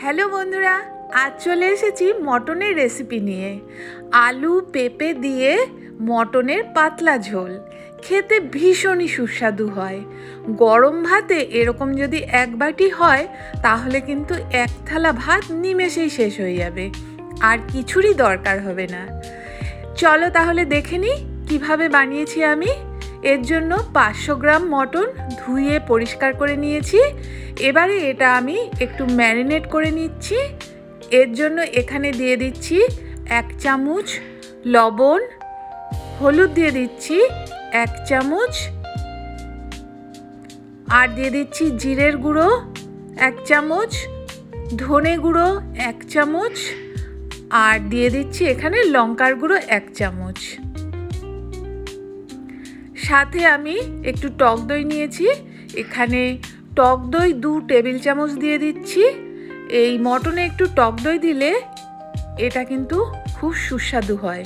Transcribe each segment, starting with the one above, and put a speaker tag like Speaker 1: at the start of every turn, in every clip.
Speaker 1: Hello বন্ধুরা, আজ চলে এসেছি মটনের রেসিপি নিয়ে। আলু পেঁপে দিয়ে মটনের পাতলা ঝোল। খেতে ভীষণই সুস্বাদু হয়। গরম ভাতে এরকম যদি এক বাটি হয়, তাহলে কিন্তু এক থালা ভাত নিমেষেই শেষ হয়ে যাবে। আর কিছুরই দরকার হবে না। চলো তাহলে দেখে নিই কীভাবে বানিয়েছি আমি। এর জন্য পাঁচশো গ্রাম মটন ধুয়ে পরিষ্কার করে নিয়েছি। এবারে এটা আমি একটু ম্যারিনেট করে নিচ্ছি। এর জন্য এখানে দিয়ে দিচ্ছি এক চামচ লবণ, হলুদ দিয়ে দিচ্ছি এক চামচ, আর দিয়ে দিচ্ছি জিরের গুঁড়ো এক চামচ, ধনে গুঁড়ো এক চামচ, আর দিয়ে দিচ্ছি এখানে লঙ্কার গুঁড়ো এক চামচ। সাথে আমি একটু টক দই নিয়েছি। এখানে টক দই দু টেবিল চামচ দিয়ে দিচ্ছি। এই মটনে একটু টক দই দিলে এটা কিন্তু খুব সুস্বাদু হয়।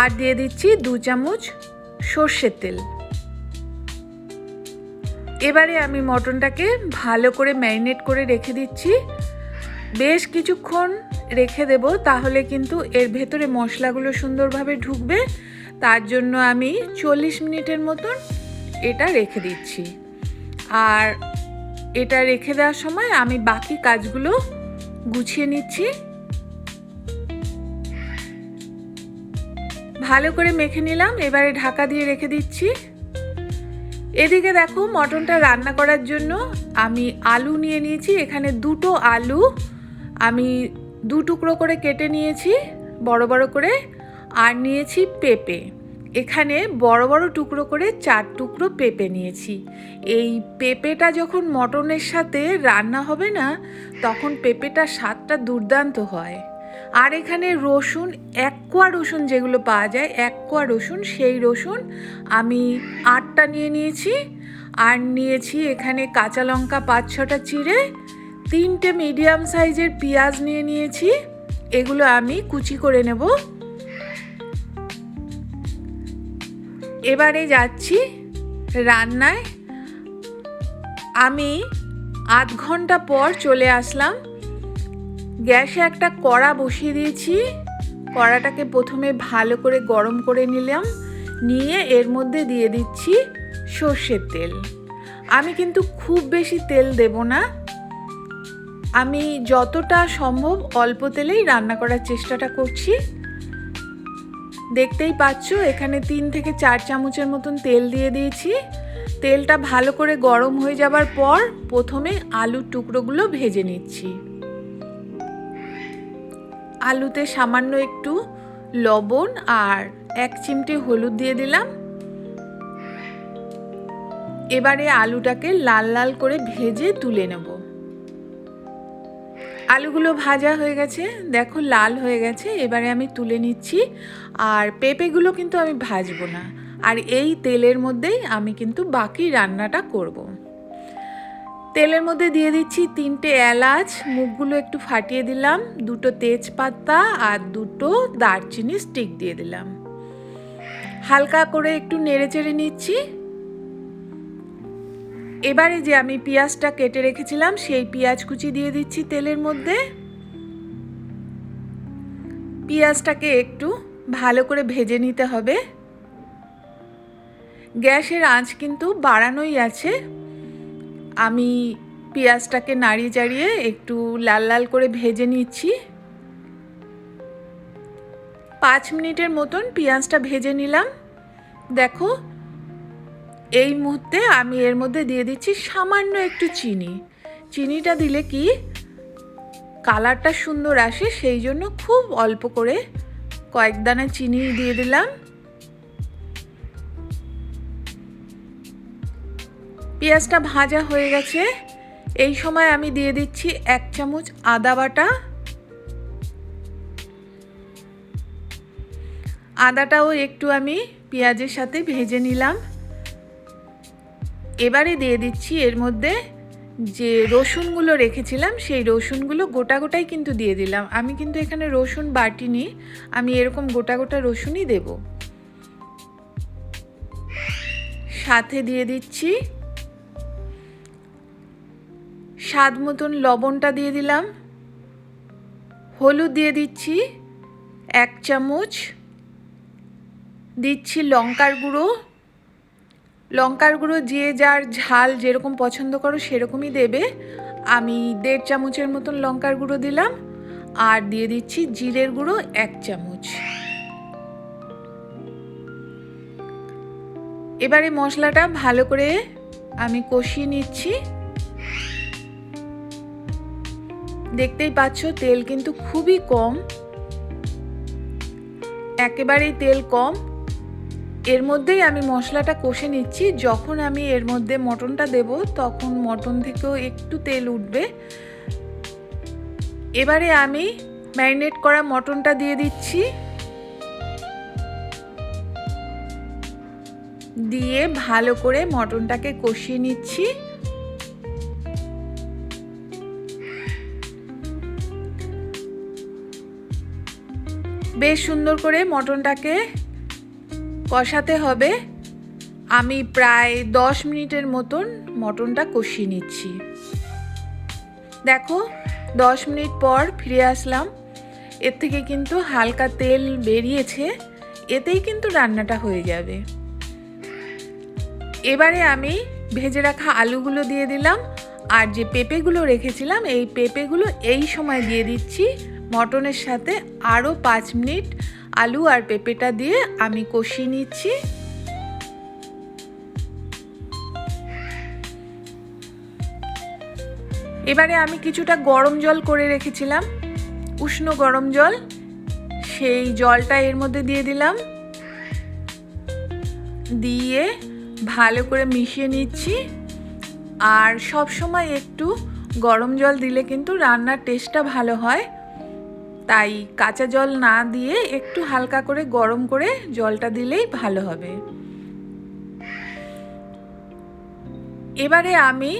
Speaker 1: আর দিয়ে দিচ্ছি দু চামচ সর্ষের তেল। এবারে আমি মটনটাকে ভালো করে ম্যারিনেট করে রেখে দিচ্ছি। বেশ কিছুক্ষণ রেখে দেব, তাহলে কিন্তু এর ভেতরে মশলাগুলো সুন্দরভাবে ঢুকবে। তার জন্য আমি চল্লিশ মিনিটের মতন এটা রেখে দিচ্ছি। আর এটা রেখে দেওয়ার সময় আমি বাকি কাজগুলো গুছিয়ে নিচ্ছি। ভালো করে মেখে নিলাম, এবারে ঢাকা দিয়ে রেখে দিচ্ছি। এদিকে দেখো মটনটা রান্না করার জন্য আমি আলু নিয়ে নিয়েছি। এখানে দুটো আলু আমি দু টুকরো করে কেটে নিয়েছি, বড় বড় করে। আর নিয়েছি পেঁপে। এখানে বড় বড় টুকরো করে চার টুকরো পেঁপে নিয়েছি। এই পেঁপেটা যখন মটনের সাথে রান্না হবে না, তখন পেঁপেটার স্বাদটা দুর্দান্ত হয়। আর এখানে রসুন, এক কোয়া রসুন যেগুলো পাওয়া যায়, এক কোয়া রসুন, সেই রসুন আমি আটটা নিয়ে নিয়েছি। আর নিয়েছি এখানে কাঁচা লঙ্কা পাঁচ ছটা চিড়ে, তিনটে মিডিয়াম সাইজের পেঁয়াজ নিয়ে নিয়েছি। এগুলো আমি কুচি করে নেব। এবারে যাচ্ছি রান্নায়। আমি আধ ঘণ্টা পর চলে আসলাম। গ্যাসে একটা কড়া বসিয়ে দিয়েছি। কড়াটাকে প্রথমে ভালো করে গরম করে নিলাম। নিয়ে এর মধ্যে দিয়ে দিচ্ছি সর্ষের তেল। আমি কিন্তু খুব বেশি তেল দেব না। আমি যতটা সম্ভব অল্প তেলেই রান্না করার চেষ্টাটা করছি। দেখতেই পাচ্ছ, এখানে তিন থেকে চার চামচের মতন তেল দিয়ে দিয়েছি। তেলটা ভালো করে গরম হয়ে যাবার পর প্রথমে আলুর টুকরোগুলো ভেজে নিচ্ছি। আলুতে সামান্য একটু লবণ আর এক চিমটে হলুদ দিয়ে দিলাম। এবারে আলুটাকে লাল লাল করে ভেজে তুলে নেব। আলুগুলো ভাজা হয়ে গেছে, দেখো লাল হয়ে গেছে, এবারে আমি তুলে নিচ্ছি, আর পেঁপেগুলো কিন্তু আমি ভাজবো না, আর এই তেলের মধ্যেই আমি কিন্তু বাকি রান্নাটা করব। তেলের মধ্যে দিয়ে দিচ্ছি তিনটে এলাচ, মুখগুলো একটু ফাটিয়ে দিলাম, দুটো তেজপাতা আর দুটো দারচিনি স্টিক দিয়ে দিলাম হালকা করে একটু নেড়ে চেড়ে নিচ্ছি এবারে যে আমি পেঁয়াজটা কেটে রেখেছিলাম, সেই পেঁয়াজ কুচি দিয়ে দিচ্ছি তেলের মধ্যে। পেঁয়াজটাকে একটু ভালো করে ভেজে নিতে হবে। গ্যাসের আঁচ কিন্তু বাড়ানোই আছে। আমি পেঁয়াজটাকে নাড়িয়ে চাড়িয়ে একটু লাল লাল করে ভেজে নিচ্ছি। পাঁচ মিনিটের মতন পেঁয়াজটা ভেজে নিলাম। দেখো এই মুহূর্তে আমি এর মধ্যে দিয়ে দিচ্ছি সামান্য একটু চিনি। চিনিটা দিলে কি কালারটা সুন্দর আসে, সেই জন্য খুব অল্প করে কয়েক দানা চিনি দিয়ে দিলাম। পেঁয়াজটা ভাজা হয়ে গেছে। এই সময় আমি দিয়ে দিচ্ছি এক চামচ আদা বাটা। আদাটাও একটু আমি পেঁয়াজের সাথে ভেজে নিলাম। এবারে দিয়ে দিচ্ছি এর মধ্যে যে রসুনগুলো রেখেছিলাম, সেই রসুনগুলো গোটা গোটাই কিন্তু দিয়ে দিলাম। আমি কিন্তু এখানে রসুন বাটিনি, আমি এরকম গোটা গোটা রসুনই দেব। সাথে দিয়ে দিচ্ছি স্বাদ মতন লবণটা দিয়ে দিলাম। হলুদ দিয়ে দিচ্ছি এক চামচ। দিচ্ছি লঙ্কার গুঁড়ো। লঙ্কার গুঁড়ো যে যার ঝাল যেরকম পছন্দ করো সেরকমই দেবে। আমি দেড় চামচের মতন লঙ্কার গুঁড়ো দিলাম। আর দিয়ে দিচ্ছি জিরের গুঁড়ো এক চামচ। এবারে মশলাটা ভালো করে আমি কষিয়ে নিচ্ছি। দেখতেই পাচ্ছ তেল কিন্তু খুবই কম। একেবারেই তেল কম। এর মধ্যেই আমি মশলাটা কষে নিচ্ছি। যখন আমি এর মধ্যে মটনটা দেব, তখন মটন থেকেও একটু তেল উঠবে। এবারে আমি ম্যারিনেট করা মটনটা দিয়ে দিচ্ছি। দিয়ে ভালো করে মটনটাকে কষিয়ে নিচ্ছি। বেশ সুন্দর করে মটনটাকে কষাতে হবে। আমি প্রায় দশ মিনিটের মতন মটনটা কষিয়ে নিচ্ছি। দেখো, দশ মিনিট পর ফিরে আসলাম। এর থেকে কিন্তু হালকা তেল বেরিয়েছে, এতেই কিন্তু রান্নাটা হয়ে যাবে। এবারে আমি ভেজে রাখা আলুগুলো দিয়ে দিলাম। আর যে পেঁপেগুলো রেখেছিলাম, এই পেঁপেগুলো এই সময় দিয়ে দিচ্ছি। মটনের সাথে আরও পাঁচ মিনিট আলু আর পেঁপেটা দিয়ে আমি কষিয়ে নিচ্ছি। এবারে আমি কিছুটা গরম জল করে রেখেছিলাম, উষ্ণ গরম জল। সেই জলটা এর মধ্যে দিয়ে দিলাম। দিয়ে ভালো করে মিশিয়ে নিচ্ছি। আর সব সময় একটু গরম জল দিলে কিন্তু রান্নার টেস্টটা ভালো হয়। তাই কাঁচা জল না দিয়ে একটু হালকা করে গরম করে জলটা দিলেই ভালো হবে। এবারে আমি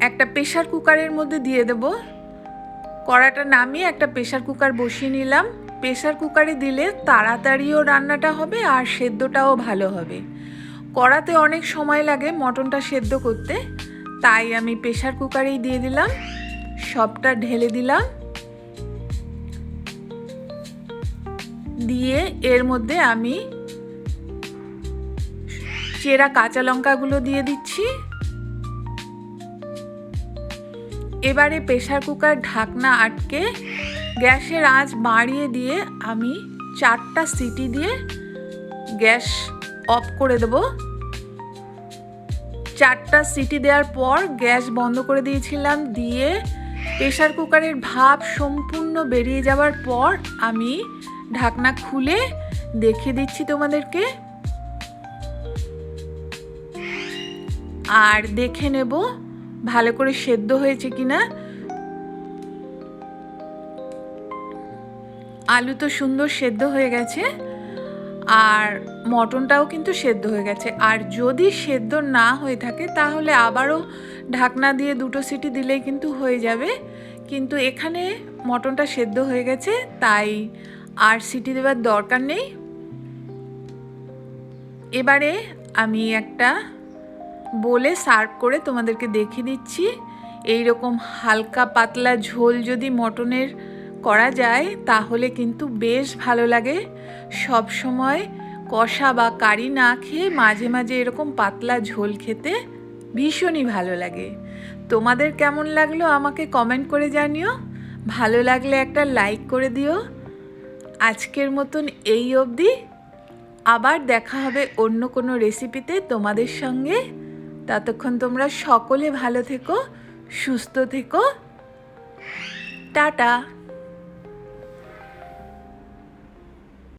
Speaker 1: একটা প্রেশার কুকারের মধ্যে দিয়ে দেব। কড়াটা নামিয়ে একটা প্রেশার কুকার বসিয়ে নিলাম। প্রেশার কুকারে দিলে তাড়াতাড়িও রান্নাটা হবে আর সেদ্ধটাও ভালো হবে। কড়াতে অনেক সময় লাগে মটনটা সেদ্ধ করতে, তাই আমি প্রেশার কুকারেই দিয়ে দিলাম। সবটা ঢেলে দিলাম। দিয়ে এর মধ্যে আমি চেরা কাঁচা লঙ্কাগুলো দিয়ে দিচ্ছি। এবারে প্রেশার কুকার ঢাকনা আটকে গ্যাসের আঁচ বাড়িয়ে দিয়ে আমি চারটা সিটি দিয়ে গ্যাস অফ করে দেব। চারটা সিটি দেওয়ার পর গ্যাস বন্ধ করে দিয়েছিলাম দিয়ে প্রেশার কুকারের ভাপ সম্পূর্ণ বেরিয়ে যাওয়ার পর আমি ঢাকনা খুলে দেখে দিচ্ছি তোমাদেরকে। আর দেখে নেব ভালো করে সেদ্ধ হয়েছে কিনা। আলু তো সুন্দর সেদ্ধ হয়ে গেছে, আর মটনটাও কিন্তু সেদ্ধ হয়ে গেছে। আর যদি সেদ্ধ না হয়ে থাকে, তাহলে আবারও ঢাকনা দিয়ে দুটো সিটি দিলেই কিন্তু হয়ে যাবে। কিন্তু এখানে মটনটা সেদ্ধ হয়ে গেছে, তাই আর সিটি দেওয়ার দরকার নেই। এবারে আমি একটা বলে সার্ভ করে তোমাদেরকে দেখিয়ে দিচ্ছি। এই রকম হালকা পাতলা ঝোল যদি মটনের করা যায়, তাহলে কিন্তু বেশ ভালো লাগে। সব সময় কষা বা কারি না খেয়ে মাঝে মাঝে এরকম পাতলা ঝোল খেতে ভীষণই ভালো লাগে। তোমাদের কেমন লাগল আমাকে কমেন্ট করে জানিও। ভালো লাগলে একটা লাইক করে দিও। আজকের মতন এই অবধি। আবার দেখা হবে অন্য কোনো রেসিপিতে তোমাদের সঙ্গে। ততক্ষণ তোমরা সকলে ভালো থেকো, সুস্থ থেকো। টাটা।